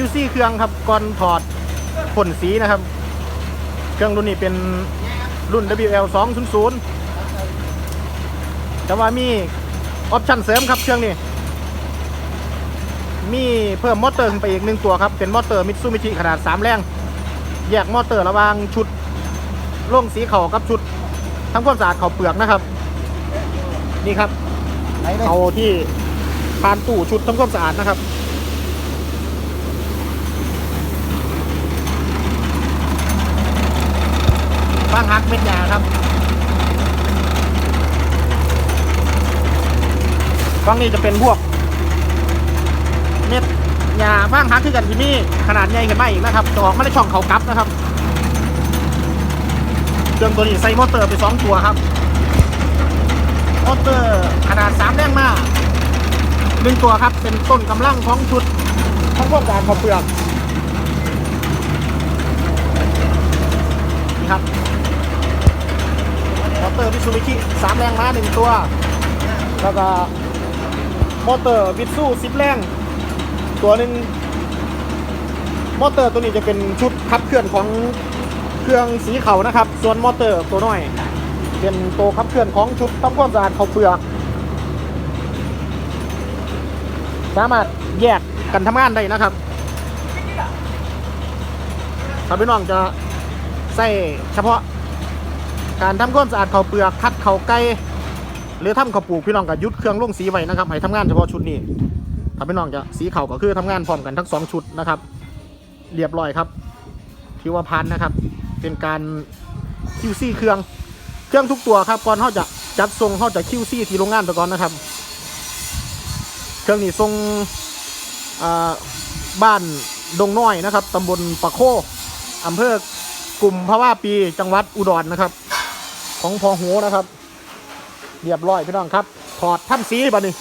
คิวซี่เครื่องครับก่อนถอดพ่นสีนะครับ เครื่องรุ่นนี้เป็นรุ่น WL 200แต่ว่ามีออปชั่นเสริมครับเครื่องนี้ มีเพิ่มมอเตอร์ขึ้นไปอีกหนึ่งตัวครับ เป็นมอเตอร์มิตซูบิชิขนาด 3 แรง แยกมอเตอร์ระวางชุดล่งสีเข่ากับชุดทำความสะอาดเข่าเปลือกนะครับ นี่ครับเลยเอาที่พานตู้ชุดทำความสะอาดนะครับ ฟางฮักเม็ดยาครับฟังนี้จะเป็นพวก เม็ดยาฟางฮักคือกันที่นี่ขนาดใหญ่ขึ้นมาอีกนะครับจะออกมาในช่องเขากลับนะครับเครื่องตัวนี้ใส่มอเตอร์ไปสองตัวครับมอเตอร์ขนาดสามแรงมากหนึ่งตัวครับ เป็นต้นกำลังของชุดทั้งพวกการขอบเปลือกนี่ครับ เตอร์มิซูบิชิสามแรงม้าหนึ่งตัว แล้วก็มอเตอร์บิซูสิบแรง ตัวหนึ่งมอเตอร์ตัวนี้จะเป็นชุดขับเคลื่อนของเครื่องสีเขานะครับ ส่วนมอเตอร์ตัวน้อย เป็นตัวขับเคลื่อนของชุดทำความสะอาดเขาเปลือกสามารถแยกกันทำงานได้นะครับถ้าพี่น้องจะใส่เฉพาะ การทำความสะอาดเขาเปลือกคัดเขาไก่หรือทำเขาวปลูกพี่น้องก็ยุดเครื่องลงสีไว้นะครับให้ทำงานเฉพาะชุดนี้ถ้าพี่น้องจะสีเขาก็คือทำงานพร้อมกันทั้งสองชุดนะครับ เรียบร้อยครับถือว่าพันนะครับ เป็นการ QC เครื่องเครื่องทุกตัวครับก่อนเขาจะจัดทรงเขาจะ QC ที่โรงงานไปก่อนนะครับ เครื่องนี้ทรงบ้านดงน้อยนะครับตำบลปะโคอำเภอกลุ่มพะว่าปีจังหวัดอุดรนะครับ ของพอหูนะครับ เรียบร้อยพี่น้องครับ ถอดท่านสีบ่นี่